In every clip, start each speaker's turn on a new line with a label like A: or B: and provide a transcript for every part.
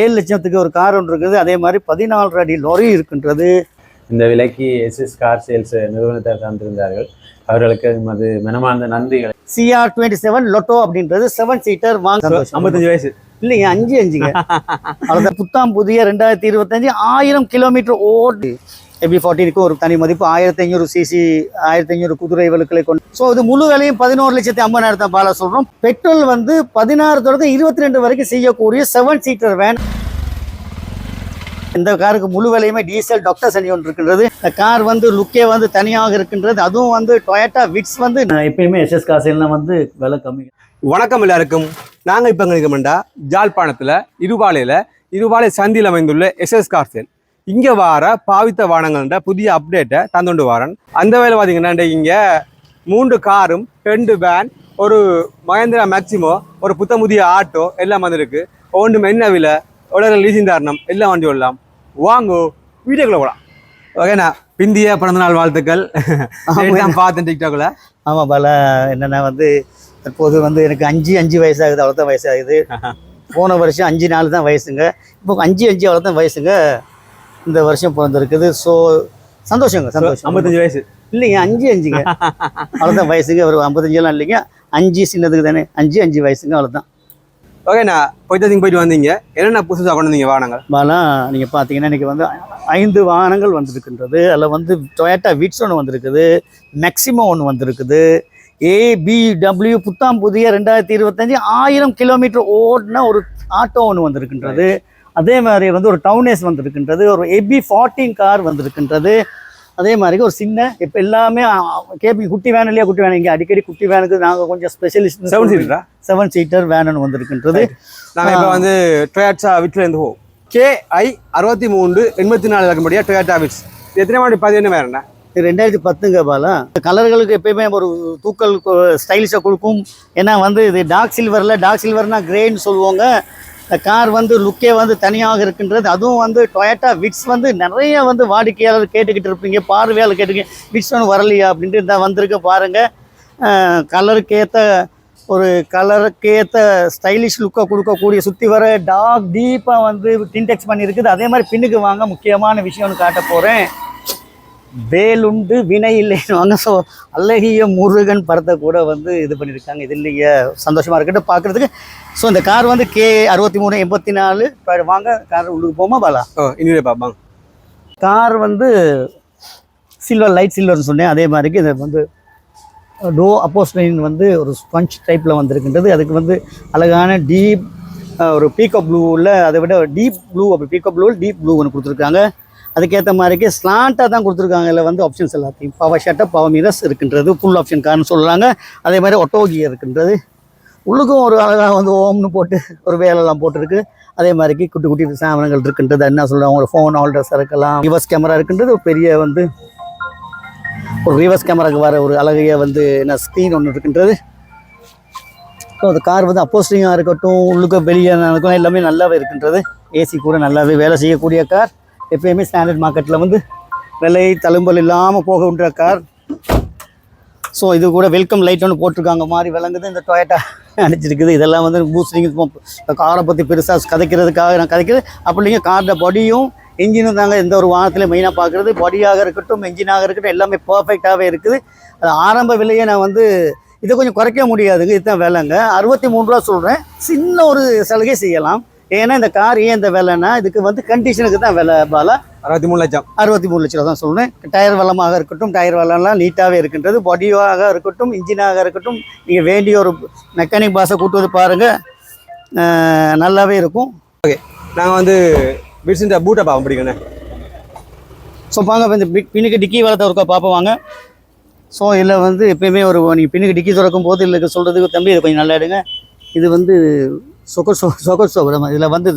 A: ஏழு லட்சத்துக்கு ஒரு கார் ஒன்று இருக்குது. அதே மாதிரி பதினாலு அடி லொரி இருக்கின்றது.
B: இந்த விலைக்கு எஸ்எஸ் கார் சேல்ஸ் நிறுவனத்தை தந்திருந்தார்கள். அவர்களுக்கு எமது மனமார்ந்த நன்றிகள்.
A: சிஆர் டுவெண்ட்டி செவன் லொட்டோ அப்படின்றது செவன் சீட்டர் வாங்க
B: ஐம்பத்தஞ்சு வயசு.
A: இல்லைங்க அஞ்சு அஞ்சுங்க. அவ்வளோதான் புத்தாம் புதிய ரெண்டாயிரத்தி இருபத்தஞ்சு ஆயிரம் கிலோமீட்டர் ஓடு. எபி ஃபார்ட்டினுக்கும் ஒரு தனி மதிப்பு ஆயிரத்தி ஐநூறு சிசி ஆயிரத்தி ஐநூறு குதிரை வலுக்களை கொண்டு ஸோ இது முழு வேலையும் பதினோரு லட்சத்தி ஐம்பதாயிரத்தி பால சொல்கிறோம் பெட்ரோல் வந்து பதினாறு தொடக்கம் இருபத்தி ரெண்டு வரைக்கும் செய்யக்கூடிய செவன் சீட்டர் வேன் இந்த காருக்கு முழு விலையுமே டீசல் டாக்டர் சனி ஒன்று இருக்கின்றது. இந்த கார் வந்து லுக்கே வந்து தனியாக இருக்கின்றது. அதுவும் வந்து டொயட்டா விட்ஸ் வந்து எப்பயுமே எஸ்எஸ் காசெல்லாம் வந்து விலை கம்மி.
C: வணக்கம் எல்லாருக்கும். நாங்கள் இப்போ எங்களுக்கு இருக்கோம்டா ஜாழ்ப்பாணத்தில் இருபாலையில் இருபாலை சந்தியில் அமைந்துள்ள எஸ்எஸ் கார் சேல் இங்கே வார பாவித்த வாகனங்கள்ன்ற புதிய அப்டேட்டை தந்துண்டு வாரன். அந்த வேலை பார்த்தீங்கன்னா இங்கே மூன்று காரும் ரெண்டு வேன் ஒரு மகேந்திரா மேக்சிமோ ஒரு புத்தமுதிய ஆட்டோ எல்லாம் வந்திருக்கு. ஒன்றும் என்ன விலை உலக லீசிங் தாரணம் எல்லாம் வண்டி விடலாம் வாங்கோ வீடியோக்குள்ள போகலாம் ஓகேண்ணா? பிந்திய பிறந்தநாள் வாழ்த்துக்கள். பார்த்தேன் டிக்டாக்ல
A: ஆமாம் பல என்னென்னா வந்து தற்போது வந்து எனக்கு அஞ்சு அஞ்சு வயசாகுது அவ்வளோதான் வயசாகுது. போன வருஷம் அஞ்சு நாள் தான் வயசுங்க. இப்போ அஞ்சு அஞ்சு அவ்வளோதான் வயசுங்க. இந்த வருஷம் பிறந்திருக்குது. ஸோ சந்தோஷங்க சந்தோஷம்
C: ஐம்பத்தஞ்சு வயசு.
A: இல்லைங்க அஞ்சு அஞ்சுங்க. அவ்வளோதான் வயசுங்க ஒரு ஐம்பத்தஞ்செல்லாம் இல்லைங்க. அஞ்சு சின்னதுக்கு தானே. அஞ்சு அஞ்சு வயசுங்க அவ்வளோதான்
C: ஓகேண்ணா போயிட்டு போயிட்டு வந்தீங்க. என்னென்ன புதுசாக கொண்டு வந்தீங்க வாகனங்கள்?
A: பாலாம் நீங்கள் பார்த்தீங்கன்னா இன்றைக்கி வந்து ஐந்து வாகனங்கள் வந்திருக்கின்றது. அதில் வந்து டொயட்டா விட்ஸ் ஒன்று வந்திருக்குது. மேக்ஸிமம் ஒன்று வந்திருக்குது. ஏபிடபிள்யூ புத்தாம் புதிய ரெண்டாயிரத்தி இருபத்தஞ்சி ஆயிரம் கிலோமீட்டர் ஓடின ஒரு ஆட்டோ ஒன்று வந்திருக்கின்றது. அதே மாதிரி வந்து ஒரு டவுனேஸ் வந்திருக்கின்றது ஒரு எபி ஃபார்ட்டீன் கார் வந்திருக்கின்றது. அதே மாதிரி ஒரு சின்ன இப்போ எல்லாமே கேபி குட்டி வேன் இல்லையா குட்டி வேன் இங்கே அடிக்கடி குட்டி வேனுக்கு நாங்கள் கொஞ்சம் ஸ்பெஷலிஸ்ட்
C: செவன் சீட்டரா
A: செவன் சீட்டர் வேன் வந்திருக்கின்றது.
C: நாங்கள் இப்போ வந்து டொயாட்டா விட்ல இருந்து போவோம் கேஐ அறுபத்தி மூன்று எண்பத்தி நாலு இருக்கும்படியா டொயாட்டா விட்ஸ் எத்தனை மாடி பதினொன்று வேறண்ணா
A: ரெண்டாயிரத்தி பத்துங்க பாலா. கலர்களுக்கு எப்பயுமே ஒரு தூக்கல் ஸ்டைலிஷாக கொடுக்கும். ஏன்னா வந்து இது டார்க் சில்வரில் டார்க் சில்வர்னா கிரேன்னு சொல்லுவாங்க. இந்த கார் வந்து லுக்கே வந்து தனியாக இருக்கின்றது. அதுவும் வந்து டொயட்டா விட்ஸ் வந்து நிறைய வந்து வாடிக்கையாளர் கேட்டுக்கிட்டு இருப்பீங்க. பார்வையாளர் கேட்டுருக்கீங்க விட்ஸ் ஒன்று வரலையா அப்படின்ட்டு இந்த வந்திருக்கு பாருங்கள் கலருக்கு ஏற்ற ஒரு கலருக்கு ஏற்ற ஸ்டைலிஷ் லுக்கை கொடுக்கக்கூடிய சுற்றி வர டார்க் டீப்பாக வந்து டின்டெக்ஸ் பண்ணியிருக்குது. அதே மாதிரி பின்னுக்கு வாங்க முக்கியமான விஷயம்னு காட்ட போகிறேன் வேலுண்டு வினை இல்லைன்னு ஸோ அழகிய முருகன் படத்தை கூட வந்து இது பண்ணியிருக்காங்க. இது இல்லைங்க. சந்தோஷமாக இருக்கட்டும் பார்க்குறதுக்கு. ஸோ இந்த கார் வந்து கே அறுபத்தி மூணு எண்பத்தி நாலு வாங்க. கார் உள்ளுக்கு போமா பாலா
C: இனிமே பார்ப்பாங்க
A: கார் வந்து சில்வர் லைட் சில்வர்னு சொன்னேன். அதே மாதிரிக்கு இது வந்து டோ அப்போஸ்டைன் வந்து ஒரு ஸ்பஞ்ச் டைப்பில் வந்திருக்கின்றது. அதுக்கு வந்து அழகான டீப் ஒரு பீக்கோ ப்ளூவில் அதை விட டீப் ப்ளூ அப்படி பீக்கோ ப்ளூவில் டீப் ப்ளூ ஒன்று கொடுத்துருக்காங்க. அதுக்கேற்ற மாதிரிக்கு ஸ்லாண்டாக தான் கொடுத்துருக்காங்க. இதில் வந்து ஆப்ஷன்ஸ் எல்லாத்தையும். பவர் ஷட்டப் பவர் மீரஸ் இருக்கின்றது ஃபுல் ஆப்ஷன் கார்னு சொல்கிறாங்க அதே மாதிரி ஒட்டோ கியர் இருக்கின்றது. உள்ளுக்கும் ஒரு அழகாக வந்து ஓம்னு போட்டு ஒரு வேலைலாம் போட்டிருக்கு. அதே மாதிரிக்கு குட்டி குட்டி சாமனங்கள் இருக்கின்றது. என்ன சொல்கிறாங்க ஒரு ஃபோன் ஹோல்டர்ஸ் இருக்கலாம். ரிவர்ஸ் கேமரா இருக்கின்றது. ஒரு பெரிய வந்து ஒரு ரிவர்ஸ் கேமராக்கு வர ஒரு அழகிய வந்து என்ன ஸ்க்ரீன் ஒன்று இருக்கின்றது. ஸோ அந்த கார் வந்து அப்போஸ்டிங்காக இருக்கட்டும் உள்ளுக்க வெளியே இருக்கட்டும் எல்லாமே நல்லாவே இருக்கின்றது. ஏசி கூட நல்லாவே வேலை செய்யக்கூடிய கார் எப்பயுமே ஸ்டாண்டர்ட் மார்க்கெட்டில் வந்து விலை தழும்பல் இல்லாமல் போகின்ற கார். ஸோ இது கூட வெல்கம் லைட் ஒன்று போட்டிருக்காங்க. மாதிரி விளங்குது. இந்த டொயேட்டா அடிச்சிருக்குது இதெல்லாம் வந்து பூஸ்டிங் காரை பற்றி பெருசாக கதைக்கிறதுக்காக நான் கதைக்கிறது அப்படி இல்லைங்க காரோட பொடியும் இன்ஜினும் தாங்க எந்த ஒரு வாகனத்திலையும் மெயினாக பார்க்குறது பொடியாக இருக்கட்டும் இன்ஜினாக இருக்கட்டும் எல்லாமே பர்ஃபெக்டாகவே இருக்குது. அது ஆரம்ப விலையை நான் வந்து இதை கொஞ்சம் குறைக்க முடியாதுங்க. இதுதான் விலைங்க. அறுபத்தி மூணு ரூபா சொல்கிறேன் சின்ன ஒரு சலுகை செய்யலாம். ஏன்னா இந்த கார் ஏன் இந்த விலைன்னா இதுக்கு வந்து கண்டிஷனுக்கு தான் விலை பாலா.
C: அறுபத்தி மூணு லட்சம்.
A: அறுபத்தி மூணு லட்சம் தான் சொல்கிறேன் டயர் வளமாக இருக்கட்டும் டயர் வளம்லாம் நீட்டாகவே இருக்கின்றது. பாடியாக இருக்கட்டும் இன்ஜினாக இருக்கட்டும் நீங்கள் வேண்டிய ஒரு மெக்கானிக் பாஸை கூட்டு வந்து பாருங்கள் நல்லாவே இருக்கும்.
C: நாங்கள் வந்து விட்ஸின் பூட்டை பார்ப்போம் பிடிக்கண்ணே
A: ஸோ பாங்க இப்ப இந்த பின்னுக்கு டிக்கி வளர்த்த ஒருக்கா பார்ப்போம் வாங்க. ஸோ இதில் வந்து எப்பயுமே ஒரு நீங்கள் பின்னுக்கு டிக்கி திறக்கும் போது இல்லை சொல்கிறதுக்கு தம்பி இது கொஞ்சம் நல்லா எடுங்க. இது வந்து சொகர் சோ சொகர் சோபரம் இதில் வந்து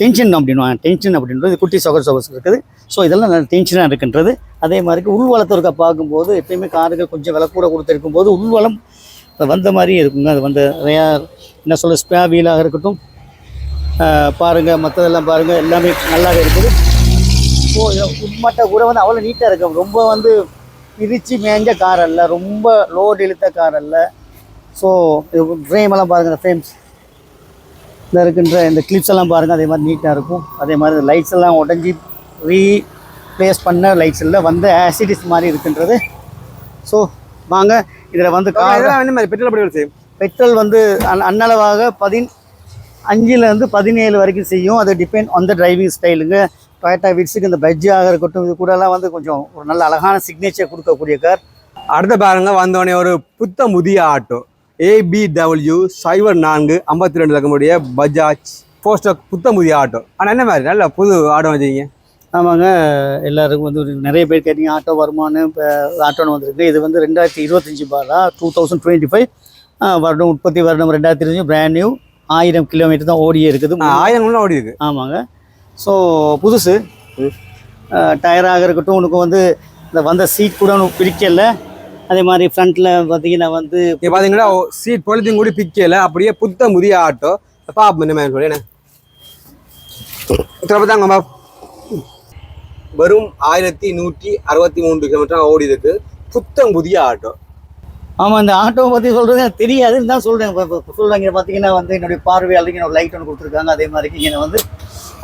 A: டென்ஷன் அப்படின்வாங்க டென்ஷன் அப்படின்றது குட்டி சொகர் சோபஸ் இருக்குது. ஸோ இதெல்லாம் நல்ல டென்ஷனாக இருக்கின்றது. அதே மாதிரி உள்வளத்தை ஒருக்கா பார்க்கும்போது எப்பயுமே காருக்கு கொஞ்சம் விலை கூட கொடுத்துருக்கும் போது உள்வளம் வந்த மாதிரியே இருக்குங்க. அது வந்து நிறையா என்ன சொல்ல ஸ்பே வீலாக இருக்கட்டும். பாருங்கள் மற்றதெல்லாம் பாருங்கள் எல்லாமே நல்லாவே இருக்குது. ஸோ உண்மட்டை கூட வந்து அவ்வளோ நீட்டாக இருக்கும் ரொம்ப வந்து பிரித்து மேஞ்ச கார் அல்ல. ரொம்ப லோடு இழுத்த கார் அல்ல. ஸோ ஃப்ரேம் எல்லாம் பாருங்கள் ஃப்ரேம்ஸ் இந்த இருக்கின்ற இந்த கிளிப்ஸ் எல்லாம் பாருங்கள் அதே மாதிரி நீட்டாக இருக்கும். அதே மாதிரி இந்த லைட்ஸ் எல்லாம் உடஞ்சி ரீப்ளேஸ் பண்ண லைட்ஸ் இல்லை வந்த ஆசிடிஸ் மாதிரி இருக்கின்றது. ஸோ வாங்க இதில் வந்து
C: பெட்ரோல் படி செய்யும்
A: பெட்ரோல் வந்து அன் அன்னளவாக பதின் அஞ்சுலேருந்து பதினேழு வரைக்கும் செய்யும். அது டிபெண்ட் ஆன் த டிரைவிங் ஸ்டைலுங்க டொயட்டா விட்ஸுக்கு இந்த பட்ஜாக இருக்கட்டும் இது கூடலாம் வந்து கொஞ்சம் ஒரு நல்ல அழகான சிக்னேச்சர் கொடுக்கக்கூடிய கார்
C: அடுத்த பாருங்க வந்தோடனே ஒரு புத்த முதிய ஆட்டோ. ஏபிடபிள்யூ சைபர் நான்கு ஐம்பத்தி ரெண்டு லக்கமுடைய பஜாஜ் போஸ்டர் புத்த முதிய ஆட்டோ. ஆனால் என்ன மாதிரி? நல்ல புது ஆட்டோ வச்சுக்கிங்க
A: ஆமாங்க. எல்லாருக்கும் வந்து நிறைய பேர் கேட்டீங்க ஆட்டோ வருமானம் இப்போ ஆட்டோன்னு வந்திருக்கு. இது வந்து ரெண்டாயிரத்தி இருபத்தஞ்சி பாரா டூ தௌசண்ட் டுவெண்ட்டி ஃபைவ் வருடம் உற்பத்தி வருடம் ரெண்டாயிரத்தி இருபத்தஞ்சு பிராண்ட் நியூ ஆயிரம் கிலோமீட்டர் தான் ஓடியே இருக்குது.
C: ஆயிரம் ஓடி இருக்கு.
A: ஆமாங்க. ஸோ புதுசு. டயராக இருக்கட்டும் உனக்கு வந்து இந்த வந்த சீட் கூட உனக்கு பிடிக்கல. அதே மாதிரி ஃப்ரண்ட்டில் பார்த்தீங்கன்னா வந்து
C: இங்க பாத்தீங்கன்னா சீட் பொழுத்தையும் கூட பிக்கல அப்படியே புத்த முதிய ஆட்டோ. பாப்போம் என்ன என்ன? பாப் வெறும் ஆயிரத்தி நூற்றி அறுபத்தி மூன்று கிலோமீட்டர் ஓடி இருக்கு புத்தம் புதிய ஆட்டோ.
A: ஆமாம் இந்த ஆட்டோவை பற்றி சொல்கிறது தெரியாதுன்னு தான் சொல்கிறேன் இப்போ சொல்கிறேன் இங்கே பார்த்தீங்கன்னா வந்து என்னுடைய பார்வையாளருக்கு ஒரு லைட் ஒன்று கொடுத்துருக்காங்க. அதே மாதிரி இங்கே வந்து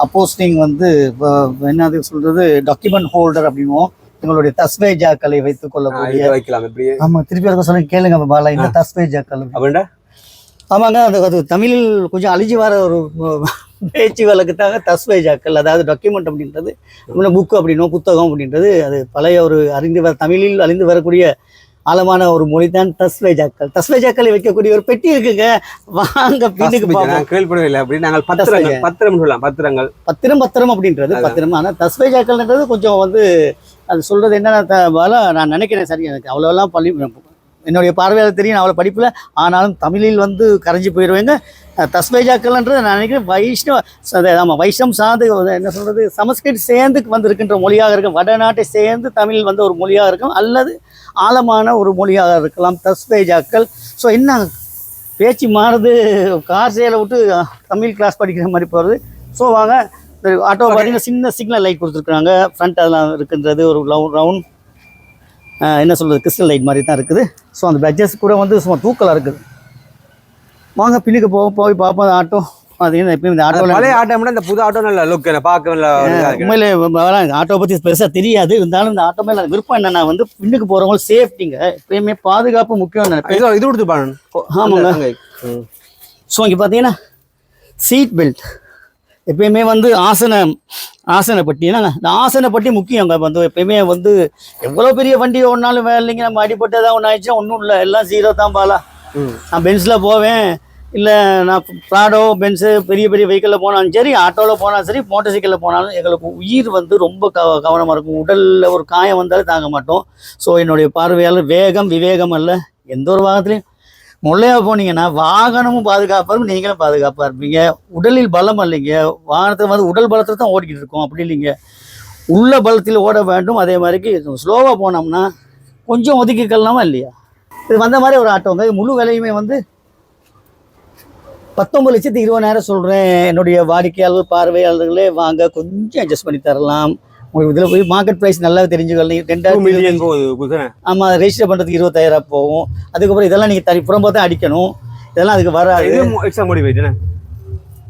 A: அப்போஸ்டிங் வந்து இப்போ என்னது சொல்கிறது டாக்குமெண்ட் ஹோல்டர் அப்படின்னும் எங்களுடைய தஸ்வே ஜாக்களை வைத்துக் கொள்ளக்கூடிய
C: வைக்கலாம் இப்படியே
A: ஆமாம் திருப்பி இருக்க சொல்லுங்க கேளுங்க பாலா இந்த தஸ்வே ஜாக்கள்
C: அப்படின்டா
A: ஆமாங்க அது அது தமிழில் கொஞ்சம் அழிஞ்சு வர ஒரு பேச்சு வழக்குத்தாக தஸ்வை ஜாக்கள் அதாவது டாக்குமெண்ட் அப்படின்றது புக்கு அப்படின்னும் புத்தகம் அப்படின்றது அது பழைய ஒரு அறிந்து வர தமிழில் அழிந்து வரக்கூடிய ஆழமான ஒரு மொழி தான் தஸ்வை ஜாக்கள். தஸ்வை ஜாக்களை வைக்கக்கூடிய ஒரு பெட்டி இருக்குங்க. வாங்க பின்னுக்கு
C: கேள்விப்படவில்லை. அப்படி நாங்கள் பத்திரங்கள் பத்திரம் சொல்லலாம் பத்திரங்கள்.
A: பத்திரம் பத்திரம் அப்படின்றது பத்திரம். ஆனால் தஸ்வை ஜாக்கள்ன்றது கொஞ்சம் வந்து அது சொல்கிறது என்னென்ன த- நான் நினைக்கிறேன் சரி எனக்கு அவ்வளோலாம் பள்ளி என்னுடைய பார்வையாளர் தெரியும் நான் அவ்வளோ படிப்பில் ஆனாலும் தமிழில் வந்து கரைஞ்சி போயிடுவேங்க தஸ்வேஜாக்கள்ன்றது நான் நினைக்கிறேன் வைஷ்ணவ ச- ஆமாம் வைஷ்ணவம் சார்ந்து என்ன சொல்கிறது சமஸ்கிருத் சேர்ந்து வந்திருக்கின்ற மொழியாக இருக்கும். வடநாட்டை சேர்ந்து தமிழ் வந்து ஒரு மொழியாக இருக்கும் அல்லது ஆழமான ஒரு மொழியாக இருக்கலாம் தஸ்வேஜாக்கள். ஸோ என்ன பேச்சு மாறுது கார் சேலை விட்டு தமிழ் கிளாஸ் படிக்கிற மாதிரி போகிறது ஸோ வாங்க ஆட்டோ பார்த்தீங்கன்னா சின்ன சிக்னல் லைட் கொடுத்துருக்குறாங்க. ஃப்ரண்ட் அதெல்லாம் இருக்கின்றது ஒரு ரவுண்ட் ரவுண்ட் என்ன சொல்கிறது கிறிஸ்டல் லைட் மாதிரி தான் இருக்குது. ஸோ அந்த பட்ஜெட்ஸ் கூட வந்து சும்மா தூக்கலாக இருக்குது. வாங்க பின்னுக்கு போக போய் பார்ப்போம் அந்த ஆட்டோ அது எப்பயும் இந்த ஆட்டோவில்
C: பழைய ஆட்டோ விட இந்த புது ஆட்டோ நல்ல லுக் பார்க்க.
A: உண்மையிலே ஆட்டோ பற்றி பெருசாக தெரியாது. இருந்தாலும் இந்த ஆட்டோ மேலே விருப்பம் என்னன்னா வந்து பின்னுக்கு போகிறவங்க சேஃப்டிங்க எப்பயுமே பாதுகாப்பு முக்கியம்
C: இது கொடுத்து
A: ஆமாங்க. ஸோ இங்கே பார்த்தீங்கன்னா சீட் பெல்ட் எப்பயுமே வந்து ஆசனம் ஆசன பட்டி என்னங்க இந்த ஆசன பட்டி முக்கியம் அங்கே வந்து எப்பயுமே வந்து எவ்வளோ பெரிய வண்டி ஓடினாலும் வேலை இல்லைங்க. நம்ம அடிப்பட்டதாக ஒன்று ஆயிடுச்சா ஒன்றும் இல்லை. எல்லாம் ஜீரோ தான் பாலா. நான் பென்ஸில் போவேன். இல்லை நான் ப்ராடோ பென்ஸு பெரிய பெரிய வெஹிக்கிளில் போனாலும் சரி ஆட்டோவில் போனாலும் சரி மோட்டார் சைக்கிளில் போனாலும் எங்களுக்கு உயிர் வந்து ரொம்ப க கவனமாக இருக்கும். உடலில் ஒரு காயம் வந்தாலும் தாங்க மாட்டோம். ஸோ என்னுடைய பார்வையாளர் வேகம் விவேகம் அல்ல. எந்த ஒரு வாகனத்துலையும் முல்லையா போனீங்கன்னா வாகனமும் பாதுகாப்பாக இருக்கும் நீங்களும் பாதுகாப்பாக இருப்பீங்க. உடலில் பலம் இல்லைங்க. வாகனத்தில் வந்து உடல் பலத்தில் தான் ஓடிக்கிட்டு இருக்கோம். அப்படி இல்லைங்க. உள்ள பலத்தில் ஓட வேண்டும். அதே மாதிரிக்கு ஸ்லோவாக போனோம்னா கொஞ்சம் ஒதுக்கிக்கலாமா இல்லையா? இது வந்த மாதிரி ஒரு ஆட்டோங்க. இது முழு விலையுமே வந்து பத்தொம்பது லட்சத்து இருபதாயிரம் சொல்கிறேன் என்னுடைய வாடிக்கையாளர் பார்வையாளர்களே வாங்க கொஞ்சம் அட்ஜஸ்ட் பண்ணி தரலாம். உங்களுக்கு இதில் போய் மார்க்கெட் ப்ரைஸ் நல்லா தெரிஞ்சுக்கலாம் ரெண்டாயிரத்தி
C: million போகுது
A: ஆமாம் ரெஜிஸ்டர் பண்ணுறதுக்கு இருபத்தாயிரம் போகும். அதுக்கப்புறம் இதெல்லாம் நீங்கள் தனி புறம்பா தான் அடிக்கணும். இதெல்லாம் அதுக்கு வராது.
C: எக்ஸ்ட்ரா மோடிஃபைட்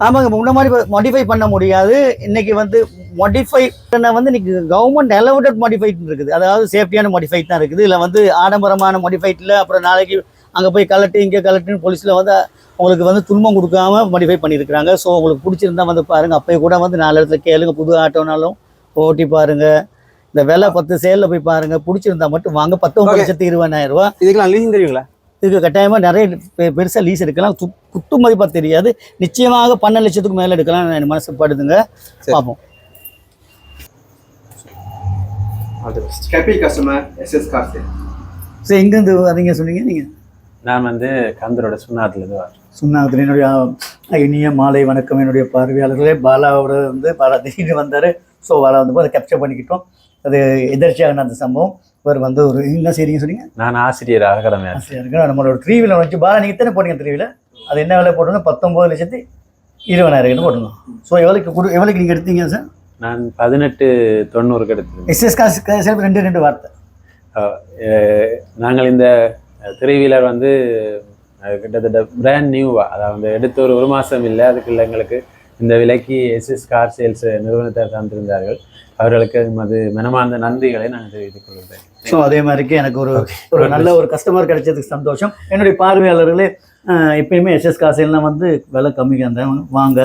A: ஆமாங்க முன்ன மாதிரி மாடிஃபை பண்ண முடியாது. இன்னைக்கு வந்து மாடிஃபை பண்ண வந்து இன்னைக்கு கவர்மெண்ட் எலவட்டட் மாடிஃபைட் இருக்குது. அதாவது சேஃப்டியான மாடிஃபைட் தான் இருக்குது. இல்லை வந்து ஆடம்பரமான மாடிஃபைட்டில் அப்புறம் நாளைக்கு அங்கே போய் கலட்டு இங்கே கலட்டுன்னு போலீஸில் வந்து உங்களுக்கு வந்து துன்பம் கொடுக்காம மாடிஃபை பண்ணியிருக்கிறாங்க. ஸோ உங்களுக்கு பிடிச்சிருந்தா வந்து பாருங்கள் அப்போயே கூட வந்து நாலு இடத்துல கேளுங்க. புது ஆட்டோனாலும் ஓட்டி பாருங்க. இந்த விலை பத்து சேலில் போய் பாருங்க. பிடிச்சிருந்தா மட்டும் வாங்க. பத்தொம்பது. லட்சத்து இருபதாயிரம் ரூபா.
C: இதுக்கெல்லாம் லீசிங் தெரியுங்களா
A: இதுக்கு கட்டாயமாக நிறைய பெ- பெருசா லீஸ் எடுக்கலாம். குத்து மதிப்பாக தெரியாது. நிச்சயமாக பன்னெண்டு லட்சத்துக்கு மேலே எடுக்கலாம் என் மனசு படுதுங்க
C: சரி.
A: பார்ப்போம். சரி எங்கேருந்து வரீங்க சொன்னீங்க நீங்கள்
B: நான் வந்து கந்தரோட சுண்ணாத்துலேருந்து வரேன்.
A: சுண்ணாகத்தில் என்னுடைய இனிய மாலை வணக்கம். என்னுடைய பார்வையாளர்களே பாலாவோட வந்து பாலா திடீர்னு வந்தார். ஸோ பாலா வந்து அதை கேப்சர் பண்ணிக்கிட்டோம். அது எதிர்ச்சியாக நடந்த சம்பவம். இவர் வந்து ஒரு என்ன செய்றீங்க சொன்னீங்க?
B: நான் ஆசிரியராக கடமையாக
A: ஆசிரியருக்கு நம்மளோட த்ரீ வீலர் வச்சு பாலா நீங்கள் எத்தனை போட்டீங்க த்ரீ வீலர் அது என்ன விலை போட்டோம்னா பத்தொம்பது லட்சத்தி இருபதாயிரம் போட்டுருந்தோம் ஸோ எவ்வளோக்கு கொடு எவ்வளோக்கு நீங்கள் எடுத்தீங்க சார்
B: நான் பதினெட்டு தொண்ணூறுக்கு எடுத்திருந்தேன்
A: எஸ்எஸ் காசு ரெண்டு ரெண்டு வார்த்தை.
B: நாங்கள் இந்த த்ரீ வீலர் வந்து கிட்டத்தட்ட பிராண்ட் நியூவா அதாவது எடுத்து ஒரு ஒரு மாதம் இல்லை. அதுக்குள்ள எங்களுக்கு இந்த விலைக்கு எஸ்எஸ் கார் சேல்ஸ் நிறுவனத்தை தந்திருந்தார்கள். அவர்களுக்கு அது மனமார்ந்த நன்றிகளை நான் தெரிவித்துக் கொள்கிறேன்.
A: ஸோ அதே மாதிரிக்கு எனக்கு ஒரு ஒரு நல்ல ஒரு கஸ்டமர் கிடைச்சதுக்கு சந்தோஷம். என்னுடைய பார்வையாளர்களே எப்பயுமே எஸ்எஸ் காசெல்லாம் வந்து விலை கம்மியாக இருந்தேன் வாங்க.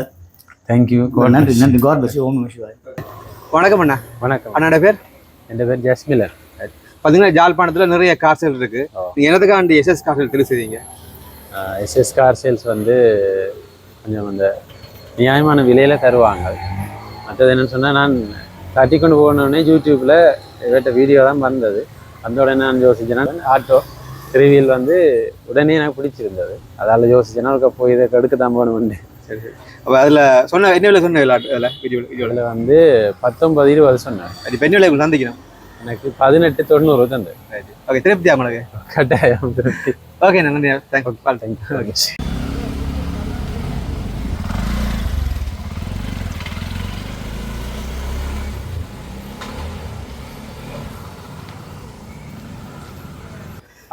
B: தேங்க்யூ
A: நன்றி நன்றி. காட் பஸ் ஓம் சிவாய்.
C: வணக்கம் அண்ணா.
B: வணக்கம்.
C: அண்ணாட பேர்?
B: என் பேர் ஜஸ்மிலர்
C: பார்த்தீங்கன்னா ஜாழ்ப்பாணத்தில் நிறைய கார் சேல் இருக்கு. எனதுக்காண்டி எஸ்எஸ் கார் சேல் தெரிவிச்சீங்க
B: எஸ்எஸ் கார் சேல்ஸ் வந்து கொஞ்சம் அந்த நியாயமான விலையில் தருவாங்க. மற்றது என்னன்னு சொன்னால் நான் தட்டி கொண்டு போனோடனே யூடியூப்பில் இவர்கிட்ட வீடியோ தான் வந்தது. வந்த உடனே நான் யோசிச்சேன்னா ஆட்டோ ரிவியல் வந்து உடனே எனக்கு பிடிச்சிருந்தது. அதால் யோசிச்சேன்னா போய் இதை கெடுக்க தான் போகணும்னு
C: சரி அப்போ அதில் சொன்ன என்ன விலை சொன்ன அதில் வீடியோ வீடியோவில்
B: இதில் வந்து பத்தொன்பது இருபது சொன்னேன்.
C: அது பெண் விலை சந்திக்கணும்
B: எனக்கு பதினெட்டு தொண்ணூறு தந்து
C: ஓகே திருப்தியா உங்களுக்கு?
B: கட்டாயம் திருப்தி.
C: ஓகே நன்றி தேங்க்யூ கால் தேங்க்யூ
B: ஓகே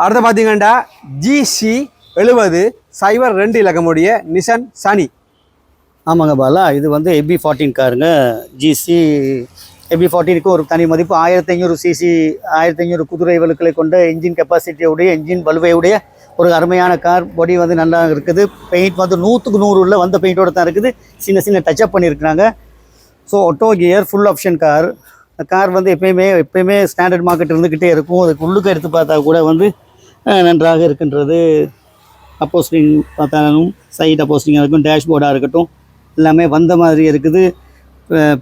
C: அடுத்து பார்த்தீங்கன்னா ஜிசி எழுபது சைபர் ரெண்டு இலக்கமுடைய நிசன் சனி
A: ஆமாங்க பாலா இது வந்து எபி ஃபார்ட்டின் காருங்க. ஜிசி எபி ஃபார்ட்டினுக்கு ஒரு தனி மதிப்பு. ஆயிரத்தி ஐநூறு சிசி ஆயிரத்தி ஐநூறு குதிரை வலுக்களை கொண்ட இன்ஜின் கெப்பாசிட்டியுடைய இன்ஜின் வலுவையுடைய ஒரு அருமையான கார். பொடி வந்து நல்லா இருக்குது. பெயிண்ட் வந்து நூற்றுக்கு நூறு உள்ள வந்த பெயிண்டோட தான் இருக்குது. சின்ன சின்ன டச்சப் பண்ணியிருக்கிறாங்க. So auto gear full option car car வந்து எப்பயுமே எப்பயுமே ஸ்டாண்டர்ட் மார்க்கெட் இருந்துக்கிட்டே இருக்கும். அதுக்கு உள்ளுக்கு எடுத்து பார்த்தா கூட வந்து நன்றாக இருக்கின்றது. அப்போஸ்டிங் பார்த்தாலும் சைட் அப்போஸ்டிங்காக இருக்கட்டும் டேஷ்போர்டாக இருக்கட்டும் எல்லாமே வந்த மாதிரி இருக்குது.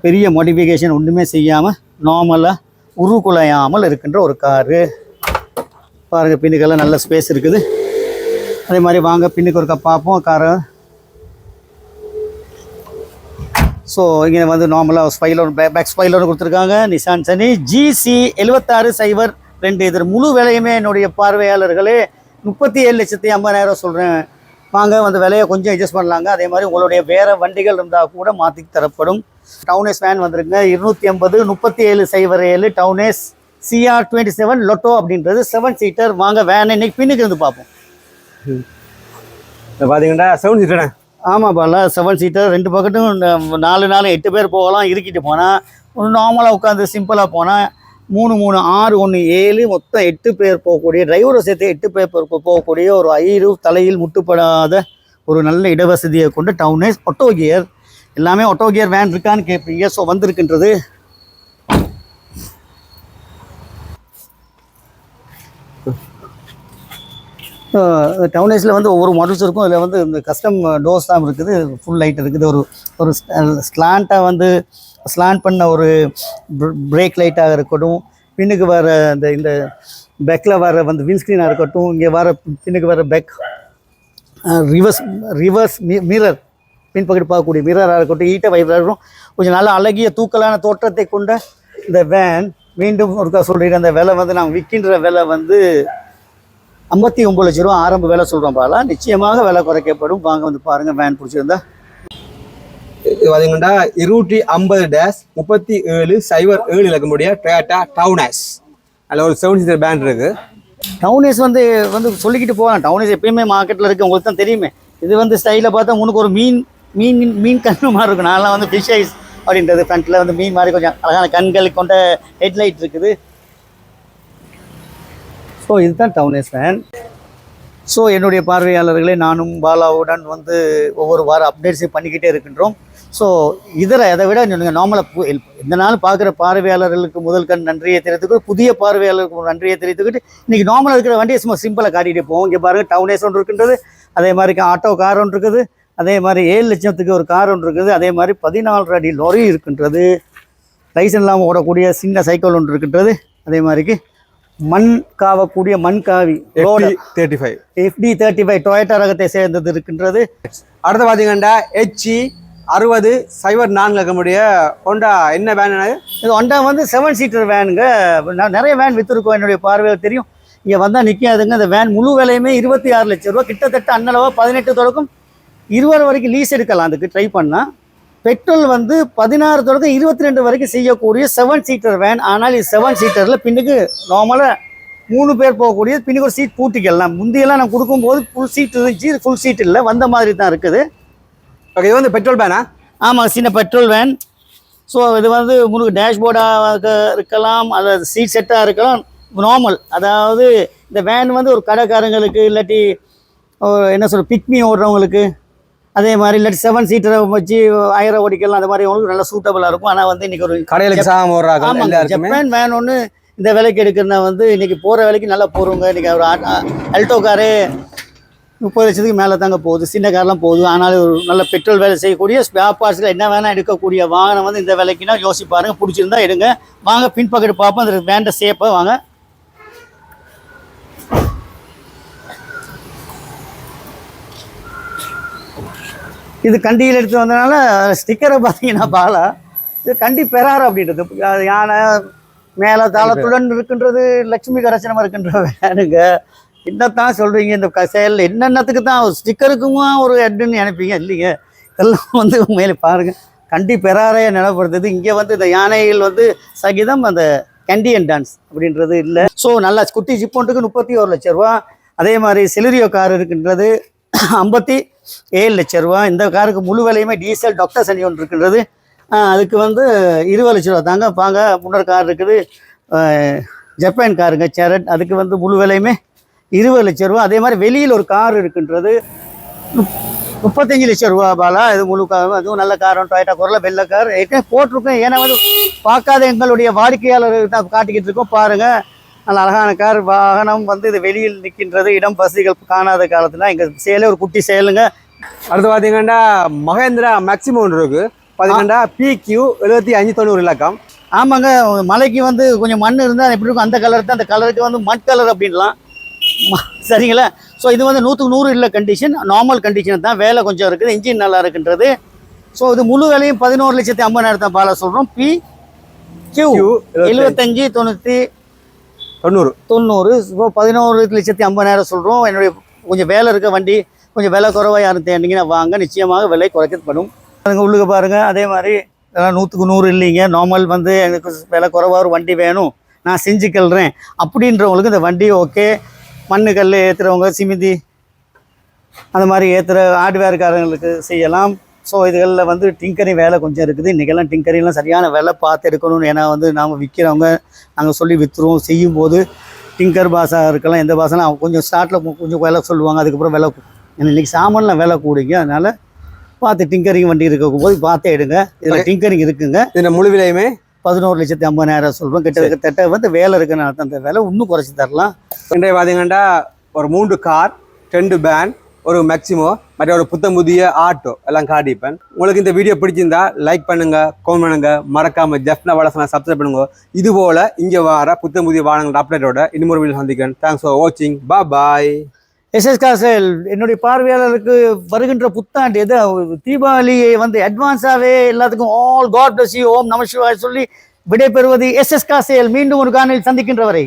A: பெரிய மாடிஃபிகேஷன் ஒன்றுமே செய்யாமல் நார்மலாக உருக்குலையாமல் இருக்கின்ற ஒரு காரு பாருங்கள் பின்னுக்கெல்லாம் நல்ல ஸ்பேஸ் இருக்குது. அதே மாதிரி வாங்க பின்னுக்கு ஒருக்கா பார்ப்போம் காரை ஸோ இங்கே வந்து நார்மலாக ஸ்பைலோன் பேக் ஸ்பைலோன் கொடுத்துருக்காங்க. நிசான் சனி ஜிசி எழுபத்தாறு சைபர் ரெண்டு இது முழு விலையுமே என்னுடைய பார்வையாளர்களே முப்பத்தி ஏழு லட்சத்தி ஐம்பதாயிரம் சொல்கிறேன் வாங்க வந்து விலையை கொஞ்சம் அட்ஜஸ்ட் பண்ணலாங்க. அதே மாதிரி உங்களுடைய வேறு வண்டிகள் இருந்தால் கூட மாற்றி தரப்படும். டவுனேஸ் வேன் வந்திருக்குங்க. இருநூற்றி ஐம்பது முப்பத்தி ஏழு சைபர் ஏழு டவுனேஸ் சிஆர் டுவெண்ட்டி செவன் லொட்டோ அப்படின்றது செவன் சீட்டர் வாங்க வேன் இன்னைக்கு பின்னுக்கு இருந்து பார்ப்போம்.
C: பார்த்தீங்கன்னா செவன் சீட்டர்
A: ஆமாம் பாலா. செவன் சீட்டர் ரெண்டு பக்கட்டும் நாலு நாலு எட்டு பேர் போகலாம். இருக்கிட்டு போனால் நார்மலாக உட்காந்து சிம்பிளாக போனால் மூணு மூணு ஆறு ஒன்று ஏழு மொத்தம் எட்டு பேர் போகக்கூடிய டிரைவரை சேர்த்து எட்டு பேர் போ- போகக்கூடிய ஒரு ஐரு தலையில் முட்டுப்படாத ஒரு நல்ல இடவசதியை கொண்டு டவுனே ஒட்டோ கியர் எல்லாமே ஒட்டோ கியர் வேன் இருக்கான்னு கேட்பீங்க. ஸோ வந்திருக்கின்றது. டவுனேஸில் வந்து ஒவ்வொரு மாடல்ஸ் இருக்கும். இதில் வந்து இந்த கஸ்டம் டோர்ஸ் தான் இருக்குது. ஃபுல் லைட் இருக்குது. ஒரு ஒரு ஸ்லாண்ட்டாக வந்து ஸ்லான் பண்ண ஒரு பிரேக் லைட்டாக இருக்கட்டும் பின்னுக்கு வர அந்த இந்த பெக்கில் வர வந்து விண்ஸ்க்ரீனாக இருக்கட்டும் இங்கே வர பின்னுக்கு வர பெக் ரிவர்ஸ் ரிவர்ஸ் மிரர் பின்பக்கத்து பார்க்கக்கூடிய மிரராக இருக்கட்டும் ஈட்ட வைப்பராக இருக்கட்டும் கொஞ்சம் நல்ல அழகிய தூக்கலான தோற்றத்தை கொண்ட இந்த வேன் மீண்டும் ஒருக்கா சொல்கிறேன் அந்த விலை வந்து நான் விற்கின்ற விலை வந்து ஐம்பத்தி ஒம்பது லட்ச ரூபா ஆரம்ப விலை சொல்கிறோம் பாலா. நிச்சயமாக விலை குறைக்கப்படும். வாங்க வந்து பாருங்கள் வேன் பிடிச்சிருந்தா.
C: இது பார்த்தீங்கன்னா இருநூற்றி ஐம்பது டேஷ் முப்பத்தி ஏழு சைபர் ஏழு இலக்கமுடைய டொயாட்டா டவுனாஸ் அதில் ஒரு செவன் சீட்டர் பேண்ட் இருக்கு.
A: டவுனேஸ் வந்து வந்து சொல்லிக்கிட்டு போகலாம். டவுனேஸ் எப்பயுமே மார்க்கெட்டில் இருக்குது உங்களுக்கு தான் தெரியுமே. இது வந்து ஸ்டைலில் பார்த்தா உனக்கு ஒரு மீன் மீன் மீன் கண்ணு மாதிரி இருக்கும். நான்லாம் வந்து ஃபிஷ் ஐஸ் அப்படின்றது ஃப்ரண்ட்டில் வந்து மீன் மாதிரி கொஞ்சம் அழகான கண்கள் கொண்ட ஹெட்லைட் இருக்குது. ஸோ இதுதான் டவுனேஸ் ஃபேன் ஸோ என்னுடைய பார்வையாளர்களே நானும் பாலாவுடன் வந்து ஒவ்வொரு வாரம் அப்டேட்ஸை பண்ணிக்கிட்டே இருக்கின்றோம். ஸோ இதர அதை விட நீங்கள் நார்மலாக இந்த நாள் பார்க்குற பார்வையாளர்களுக்கு முதல் கண் நன்றியை தெரிவித்துக்கிட்டு புதிய பார்வையாளருக்கு நன்றியை தெரிவித்துக்கிட்டு இன்றைக்கி நார்மலாக இருக்கிற வண்டியை சும்மா சிம்பிளாக காட்டிகிட்டே போவோம். இங்கே பாருங்கள் டவுனேஸ் ஒன்று இருக்கின்றது அதே மாதிரி ஆட்டோ கார் ஒன்று இருக்குது அதே மாதிரி ஏழு லட்சத்துக்கு ஒரு கார் ஒன்று இருக்குது அதே மாதிரி பதினாலு அடி லொரி இருக்கின்றது. லைசன் இல்லாமல் ஓடக்கூடிய சின்ன சைக்கிள் ஒன்று இருக்கின்றது அதே மாதிரிக்கு மண் காவக்கூடிய மண் காவி road
C: thirty five
A: FT thirty five Toyota ரகத்தை சேர்ந்தது இருக்கின்றது.
C: அடுத்து பார்த்தீங்கன்னா ஹெச்இ அறுபது சைபர் நான்கு இலக்கமுடைய ஹோண்டா என்ன வேன்
A: இது ஹோண்டா வந்து செவன் சீட்டர் வேனுங்க நான் நிறைய வேன் விற்றுருக்கோம் என்னுடைய பார்வையில் தெரியும். இங்கே வந்தால் நிற்காதுங்க இந்த வேன் முழு விலையுமே இருபத்தி ஆறு லட்சம் ரூபா. கிட்டத்தட்ட அன்னளவா பதினெட்டு தொடக்கம். இருபது வரைக்கும் லீஸ் எடுக்கலாம். அதுக்கு ட்ரை பண்ணால் பெட்ரோல் வந்து பதினாறு தொடக்கம் இருபத்தி ரெண்டு வரைக்கும் செய்யக்கூடிய செவன் சீட்டர் வேன் ஆனால் இது செவன் சீட்டரில் பின்னுக்கு நார்மலாக மூணு பேர் போகக்கூடிய பின்னுக்கு ஒரு சீட் பூட்டிக்கலாம். முந்தியெல்லாம் நான் கொடுக்கும்போது ஃபுல் சீட் இருந்துச்சு. ஃபுல் சீட் இல்லை. வந்த மாதிரி தான் இருக்குது.
C: ஓகே இது வந்து பெட்ரோல் பேனா
A: ஆமாம் சின்ன பெட்ரோல் வேன் ஸோ இது வந்து உங்களுக்கு டேஷ்போர்டாக இருக்கலாம் அது சீட் செட்டாக இருக்கலாம் நார்மல் அதாவது இந்த வேன் வந்து ஒரு கடைக்காரங்களுக்கு இல்லாட்டி என்ன சொல்ற பிக்மி ஓடுறவங்களுக்கு அதே மாதிரி இல்லாட்டி செவன் சீட்டரை வச்சு ஆயிரம் ஓடிக்கலாம் அந்த மாதிரி உங்களுக்கு நல்லா சூட்டபுளாக இருக்கும். ஆனால் வந்து இன்னைக்கு ஒரு ஆமாங்க
C: எல்லாருக்குமே.
A: ஜப்பான் வேன் ஒன்று இந்த விலைக்கு எடுக்கிறனா வந்து இன்னைக்கு போகிற விலைக்கு நல்லா போகிறவங்க இன்னைக்கு ஒரு அல்டோ காரு முப்பது லட்சத்துக்கு மேலே தாங்க போகுது. சின்ன கார்லாம் போகுது. ஆனாலும் ஒரு நல்ல பெட்ரோல் வேலை செய்யக்கூடிய ஸ்பேர் என்ன வேணால் எடுக்கக்கூடிய வாகனம் வந்து இந்த விலைக்குன்னா யோசி பாருங்க. பிடிச்சிருந்தா எடுங்க. வாங்க பின்பக்கெட்டு பார்ப்போம். அந்த வேண்ட சேப்பை வாங்க. இது கண்டியில் எடுத்து வந்தனால ஸ்டிக்கரை பார்த்தீங்கன்னா பாலா. இது கண்டி பெறாரு அப்படின்றது. யானை மேலே தாளத்துடன் இருக்கின்றது லட்சுமி கரசனமாக இருக்கின்ற வேணுங்க என்னத்தான் சொல்கிறீங்க இந்த க செயலில் என்னென்னத்துக்கு தான் ஒரு ஸ்டிக்கருக்குமா ஒரு ஹெட்னு நினைப்பீங்க இல்லைங்க. இதெல்லாம் வந்து உண்மையிலே பாருங்கள் கண்டி பெறாரையை நிலப்படுத்துது. இங்கே வந்து இந்த யானைகள் வந்து சகிதம் அந்த கண்டியன் டான்ஸ் அப்படின்றது இல்லை. ஸோ நல்லா குட்டி ஜிப்போன்ட்டுக்கு முப்பத்தி ஒரு லட்ச ரூபா. அதே மாதிரி சிலிரியோ கார் இருக்கின்றது ஐம்பத்தி ஏழு லட்ச ரூபா. இந்த காருக்கு முழு விலையுமே டீசல் டாக்டர் சனி ஒன்று இருக்கின்றது. அதுக்கு வந்து இருபது லட்ச ரூபா தாங்க. பாங்க முன்னர் கார் இருக்குது. ஜப்பான் காருங்க சேரட் அதுக்கு வந்து முழு விலையுமே இருபது லட்ச ரூபா. அதே மாதிரி வெளியில் ஒரு கார் இருக்கின்றது. முப்- முப்பத்தஞ்சு லட்சம் ரூபா பாலா. இது முழு அதுவும் நல்ல கார் டொயட்டா குரல வெள்ளை கார். ஏற்கனவே போட்டிருக்கோம். ஏன்னா வந்து பார்க்காத எங்களுடைய வாடிக்கையாளர் தான் காட்டிக்கிட்டு இருக்கோம். பாருங்க. நல்ல அழகான கார். வாகனம் வந்து இது வெளியில் நிற்கின்றது இடம் வசதிகள் காணாத காலத்துல. எங்க சேலே ஒரு குட்டி சேலுங்க.
C: அடுத்து பார்த்தீங்கன்னா மகேந்திரா மேக்ஸிமம் ஒன்று இருக்கு. பார்த்தீங்கன்னா பிக்யூ எழுபத்தி அஞ்சு தொண்ணூறு இலக்கம்.
A: ஆமாங்க. மலைக்கு வந்து கொஞ்சம் மண் இருந்தால் எப்படி இருக்கும்? அந்த கலர் தான். அந்த கலருக்கு வந்து மண் கலர் அப்படின்லாம். சரிங்களா? ஸோ இது வந்து நூற்றுக்கு நூறு இல்லை கண்டிஷன் நார்மல் கண்டிஷன் தான். வேலை கொஞ்சம் இருக்குது. இன்ஜின் நல்லா இருக்குன்றது. ஸோ இது முழு வேலையும் பதினோரு லட்சத்தி ஐம்பதாயிரம் தான் பால சொல்கிறோம் பி கியூ
C: Q
A: எழுபத்தஞ்சு தொண்ணூற்றி
C: தொண்ணூறு.
A: தொண்ணூறு. இப்போ பதினோரு லட்சத்தி ஐம்பதாயிரம் சொல்கிறோம் என்னுடைய கொஞ்சம் வேலை இருக்க வண்டி கொஞ்சம் விலை குறைவாக யாரும் தேடிங்கன்னா வாங்க. நிச்சயமாக விலை குறைக்கப்படும் அதுங்க உள்ளுக்கு பாருங்கள் அதே மாதிரி இதெல்லாம் நூற்றுக்கு நூறு இல்லைங்க. நார்மல் வந்து எனக்கு விலை குறைவாக ஒரு வண்டி வேணும். நான் செஞ்சுக்கல்றேன். அப்படின்றவங்களுக்கு இந்த வண்டி ஓகே மண்ணு கல் ஏற்றுறவங்க சிமிதி அந்த மாதிரி ஏற்றுற ஹார்ட்வேர்காரங்களுக்கு செய்யலாம். ஸோ இதுகளில் வந்து டிங்கரிங் வேலை கொஞ்சம் இருக்குது. இன்றைக்கெல்லாம் டிங்கரிங்லாம் சரியான வேலை பார்த்து எடுக்கணும் ஏன்னா வந்து நாம் விற்கிறவங்க நாங்கள் சொல்லி விற்றுருவோம் செய்யும் போது டிங்கர் பாஷா இருக்கலாம் எந்த பாஷாலாம் அவங்க கொஞ்சம் ஸ்டார்ட்டில் கொஞ்சம் விலை சொல்லுவாங்க. அதுக்கப்புறம் விலை கூ- ஏன்னா இன்றைக்கி சாமான்லாம் விலை கூடிங்க. அதனால் பார்த்து டிங்கரிங் வண்டி இருக்கும் போது பார்த்து எடுங்க. இதில் டிங்கரிங் இருக்குங்க.
C: இந்த முழு விலையுமே?
A: பதினோரு லட்சத்தி ஐம்பதாயிரம் சொல்கிறோம் கிட்டத்தட்ட வந்து வேலை இருக்குன்னு அந்த விலை இன்னும் குறைச்சி தரலாம்.
C: இன்றைய பார்த்தீங்கன்னா ஒரு மூன்று கார் ரெண்டு பேன் ஒரு மேக்ஸிமோ மற்ற ஒரு புத்தம் புதிய ஆட்டோ எல்லாம் காட்டிப்பேன் உங்களுக்கு இந்த வீடியோ பிடிச்சிருந்தா லைக் பண்ணுங்க கமெண்ட் பண்ணுங்க. மறக்காம ஜெஃப்னா வளசனா சப்ஸ்கிரைப் பண்ணுங்க. இது போல இங்க வர புத்தம் புதிய வாகனங்கள் அப்டேட்டோட இன்னொரு வீடியோ சந்திக்கிறேன். தேங்க்ஸ் ஃபார் வாட்சிங் பா பாய்
A: எஸ்எஸ் காசல் என்னுடைய பார்வையாளருக்கு வருகின்ற புத்தாண்டு எது? தீபாவளியை வந்து அட்வான்ஸாகவே எல்லாத்துக்கும் all God bless you Om Namashivay சொல்லி விடைபெறுவது எஸ் காசேல். மீண்டும் ஒரு காணொலியில் சந்திக்கின்றவரை.